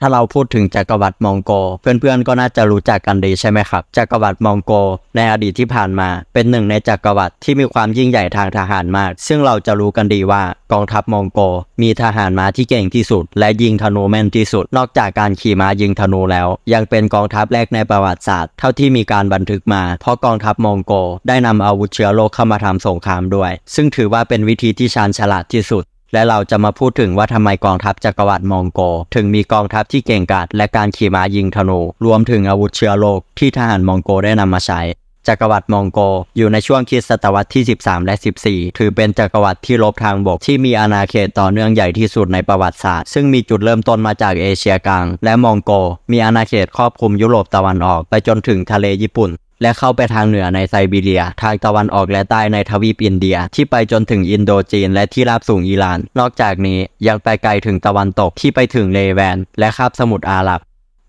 ถ้าเราพูดถึงจักรวรรดิมองโก เพื่อนๆก็น่าจะรู้จักกันดีใช่ไหมครับ จักรวรรดิมองโก ในอดีตที่ผ่านมา เป็นหนึ่งในจักรวรรดิที่มีความยิ่งใหญ่ทางทหารมาก ซึ่งเราจะรู้กันดีว่ากองทัพมองโก มีทหารม้าที่เก่งที่สุด และยิงธนูแม่นที่สุด นอกจากการขี่ม้ายิงธนูแล้ว ยังเป็นกองทัพแรกในประวัติศาสตร์ เท่าที่มีการบันทึกมา เพราะกองทัพมองโก ได้นำอาวุธเชื้อโรคเข้ามาทำสงครามด้วย ซึ่งถือว่าเป็นวิธีที่ชาญฉลาดที่สุด และเราจะมาพูดถึงว่าทำไมกองทัพจักรวรรดิมองโก ถึงมีกองทัพที่เก่งกาจและการขี่ม้ายิงธนู รวมถึงอาวุธเชื้อโรคที่ทหารมองโกได้นำมาใช้ จักรวรรดิมองโก อยู่ในช่วงคริสตศตวรรษที่ 13 และ 14 ถือเป็นจักรวรรดิที่รบทางบกที่มีอาณาเขตต่อเนื่องใหญ่ที่สุดในประวัติศาสตร์ ซึ่งมีจุดเริ่มต้นมาจากเอเชียกลาง และมองโก มีอาณาเขตครอบคลุมยุโรปตะวันออก ไปจนถึงทะเลญี่ปุ่น และเข้าไปทางเหนือในไซบีเรีย ทางตะวันออกและใต้ในทวีปอินเดีย ที่ไปจนถึงอินโดจีนและที่ราบสูงอิหร่าน นอกจากนี้ยังไปไกลถึงตะวันตกที่ไปถึงเลแวน และคาบสมุทรอาหรับ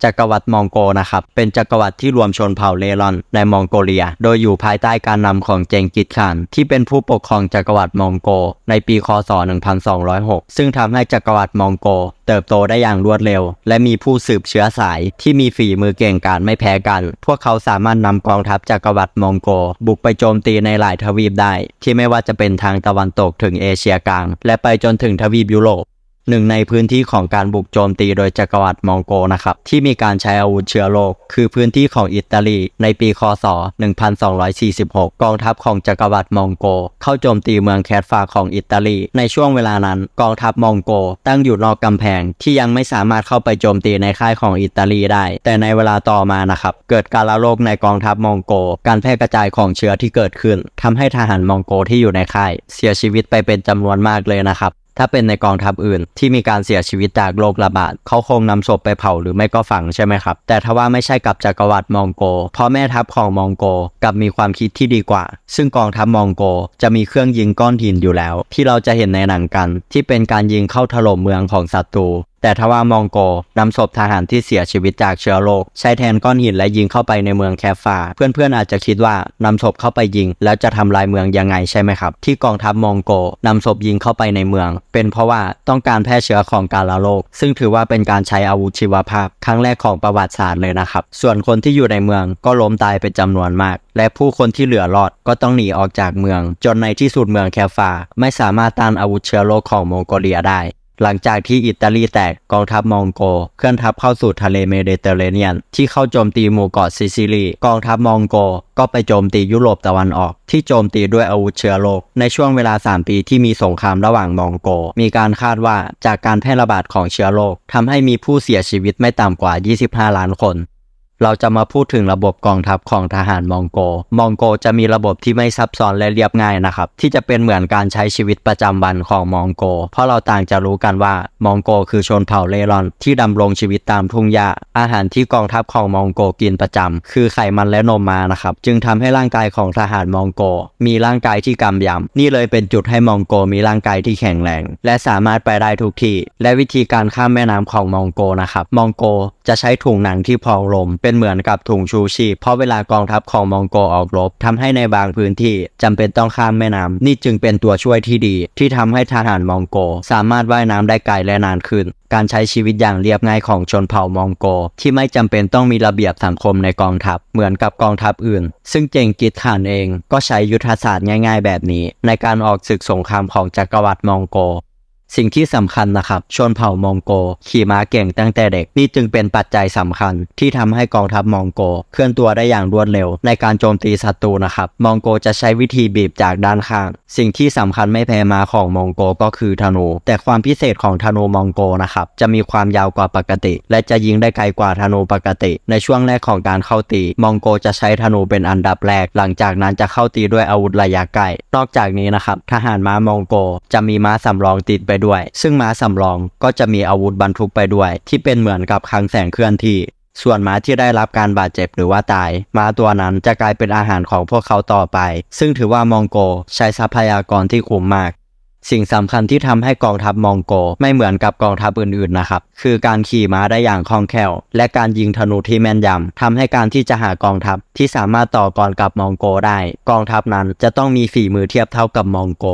จักรวรรดิมองโกนะครับ เป็นจักรวรรดิที่รวมชนเผ่าเลรอนในมองโกเลีย โดยอยู่ภายใต้การนำของเจงกิสข่าน ที่เป็นผู้ปกครองจักรวรรดิมองโก ในปีคศ 1206 ซึ่งทำให้จักรวรรดิมองโก เติบโตได้อย่างรวดเร็ว และมีผู้สืบเชื้อสายที่มีฝีมือเก่งกาจไม่แพ้กัน พวกเขาสามารถนำกองทัพจักรวรรดิมองโก บุกไปโจมตีในหลายทวีปได้ ที่ไม่ว่าจะเป็นทางตะวันตกถึงเอเชียกลาง และไปจนถึงทวีปยุโรป หนึ่งในพื้นที่ของการบุกโจมตีโดยจักรวรรดิมองโกนะครับที่มีการใช้อาวุธเชื้อโรคคือพื้นที่ของอิตาลีในปีคศ 1246 กองทัพของจักรวรรดิมองโก เข้าโจมตีเมืองแคทฟาของอิตาลี ในช่วงเวลานั้นกองทัพมองโก ตั้งอยู่นอกกำแพงที่ยังไม่สามารถเข้าไปโจมตีในค่ายของอิตาลีได้ แต่ในเวลาต่อมานะครับเกิดการระโรคในกองทัพมองโก การแพร่กระจายของเชื้อที่เกิดขึ้นทำให้ทหารมองโกที่อยู่ในค่าย เสียชีวิตไปเป็นจำนวนมากเลยนะครับ ถ้าเป็นในกองทัพอื่น ที่มีการเสียชีวิตจากโรคระบาดเขาคงนำศพไปเผาหรือไม่ก็ฝังใช่ไหมครับ แต่ทว่าไม่ใช่กับจักรวรรดิมองโก เพราะแม่ทัพของมองโกกับมีความคิดที่ดีกว่า ซึ่งกองทัพมองโกจะมีเครื่องยิงก้อนหินอยู่แล้ว ที่เราจะเห็นในหนังกัน ที่เป็นการยิงเข้าถล่มเมืองของศัตรู แต่ทว่ามองโกนำศพทหารที่เสียชีวิตจากเชื้อโรคใช้แทนก้อนหินและยิงเข้าไปในเมืองแคฟา เพื่อนๆอาจจะคิดว่านำศพเข้าไปยิง แล้วจะทำลายเมืองยังไงใช่ไหมครับ ที่กองทัพมองโกนำศพยิงเข้าไปในเมือง เป็นเพราะว่าต้องการแพร่เชื้อของการละโรค ซึ่งถือว่าเป็นการใช้อาวุธชีวภาพ ครั้งแรกของประวัติศาสตร์เลยนะครับ ส่วนคนที่อยู่ในเมืองก็ล้มตายเป็นจำนวนมาก และผู้คนที่เหลือรอดก็ต้องหนีออกจากเมือง จนในที่สุดเมืองแคฟา ไม่สามารถต้านอาวุธเชื้อโรคของมองโกเลียได้ หลังจากที่อิตาลีแตกกองทัพมองโก เคลื่อนทัพเข้าสู่ทะเลเมดิเตอร์เรเนียน ที่เข้าโจมตีหมู่เกาะซิซิลี กองทัพมองโก ก็ไปโจมตียุโรปตะวันออก ที่โจมตีด้วยอาวุธเชื้อโรคในช่วงเวลา 3 ปีที่มีสงครามระหว่างมองโก มีการคาดว่าจากการแพร่ระบาดของเชื้อโรคทำให้มีผู้เสียชีวิตไม่ต่ำกว่า 25 ล้านคน เราจะมาพูดถึงระบบกองทัพของทหารมองโก มองโกจะมีระบบที่ไม่ซับซ้อนและเรียบง่ายนะครับ ที่จะเป็นเหมือนการใช้ชีวิตประจำวันของมองโก เพราะเราต่างจะรู้กันว่ามองโกคือชนเผ่าเล่ร่อน ที่ดำรงชีวิตตามทุ่งหญ้า อาหารที่กองทัพของมองโกกินประจำคือไขมันและนมมานะครับ จึงทำให้ร่างกายของทหารมองโก มีร่างกายที่กำยำนี่เลยเป็นจุดให้มองโกมีร่างกายที่แข็งแรง และสามารถไปได้ทุกที่ และวิธีการข้ามแม่น้ำของมองโกนะครับ มองโกจะใช้ถุงหนังที่พองลมเป็นเหมือนกับถุงชูชีพ เพราะเวลากองทัพของมองโกออกรบทำให้ในบางพื้นที่จำเป็นต้องข้ามแม่น้ำนี่จึงเป็นตัวช่วยที่ดี ที่ทำให้ทหารมองโก สามารถว่ายน้ำได้ไกลและนานขึ้น การใช้ชีวิตอย่างเรียบง่ายของชนเผ่ามองโก ที่ไม่จำเป็นต้องมีระเบียบสังคมในกองทัพ เหมือนกับกองทัพอื่น ซึ่งเจงกิสข่านเองก็ใช้ยุทธศาสตร์ง่าย ๆ แบบนี้ ในการออกศึกสงครามของจักรวรรดิมองโก สิ่งที่สำคัญนะครับ ชนเผ่ามองโก ขี่ม้าเก่งตั้งแต่เด็ก นี่จึงเป็นปัจจัยสำคัญ ที่ทำให้กองทัพมองโก เคลื่อนตัวได้อย่างรวดเร็ว ในการโจมตีศัตรูนะครับ มองโกจะใช้วิธีบีบจากด้านข้าง สิ่งที่สำคัญไม่แพ้ม้าของมองโกก็คือธนู แต่ความพิเศษของธนูมองโกนะครับ จะมีความยาวกว่าปกติ และจะยิงได้ไกลกว่าธนูปกติ ในช่วงแรกของการเข้าตี มองโกจะใช้ธนูเป็นอันดับแรก หลังจากนั้นจะเข้าตีด้วยอาวุธระยะไกล นอกจากนี้นะครับ ทหารม้ามองโก จะมีม้าสำรองติดไปด้วย ซึ่งม้าสำรองก็จะมีอาวุธบรรทุกไปด้วย ที่เป็นเหมือนกับคลังแสงเคลื่อนที่ ส่วนม้าที่ได้รับการบาดเจ็บหรือว่าตาย ม้าตัวนั้นจะกลายเป็นอาหารของพวกเขาต่อไป ซึ่งถือว่ามองโกใช้ทรัพยากรที่คุ้มมากสิ่งสำคัญที่ทำให้กองทัพมองโกไม่เหมือนกับกองทัพอื่นๆนะครับ คือการขี่ม้าได้อย่างคล่องแคล่ว และการยิงธนูที่แม่นยำทำให้การที่จะหากองทัพที่สามารถต่อกรกับมองโกได้ กองทัพนั้นจะต้องมีฝีมือเทียบเท่ากับมองโก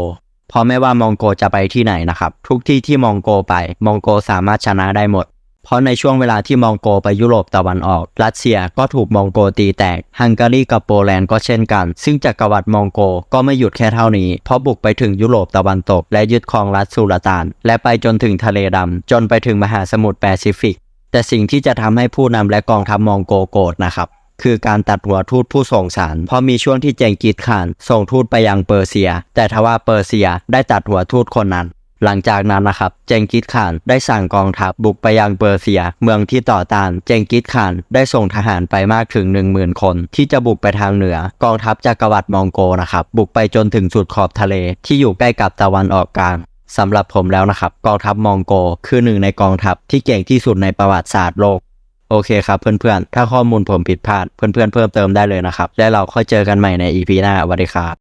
เพราะไม่ว่ามองโกจะไปที่ไหนนะครับ ทุกที่ที่มองโกไป มองโกสามารถชนะได้หมด เพราะในช่วงเวลาที่มองโกไปยุโรปตะวันออก รัสเซียก็ถูกมองโกตีแตก ฮังการีกับโปแลนด์ก็เช่นกัน ซึ่งจักรวรรดิมองโกก็ไม่หยุดแค่เท่านี้ เพราะบุกไปถึงยุโรปตะวันตก และยึดครองรัฐสุลต่าน และไปจนถึงทะเลดำจนไปถึงมหาสมุทรแปซิฟิก แต่สิ่งที่จะทำให้ผู้นำและกองทัพมองโกโกรธนะครับ คือการตัดหัวทูตผู้ส่งสาร เพราะมีช่วงที่เจงกิสข่านส่งทูตไปยังเปอร์เซีย แต่ทว่าเปอร์เซียได้ตัดหัวทูตคนนั้นหลังจากนั้นนะครับ เจงกิสข่านได้สั่งกองทัพบุกไปยังเปอร์เซีย เมืองที่ต่อต้าน เจงกิสข่านได้ส่งทหารไปมากถึง 10,000 คน ที่จะบุกไปทางเหนือ กองทัพจักรวรรดิมองโกนะครับ บุกไปจนถึงสุดขอบทะเล ที่อยู่ใกล้กับตะวันออกกลางสำหรับผมแล้วนะครับ กองทัพมองโก คือหนึ่งในกองทัพที่เก่งที่สุดในประวัติศาสตร์โลก โอเคครับเพื่อนๆ ถ้าข้อมูลผมผิดพลาด เพื่อนๆเพิ่มเติมได้เลยนะครับ และเราค่อยเจอกันใหม่ใน EP หน้าสวัสดีครับ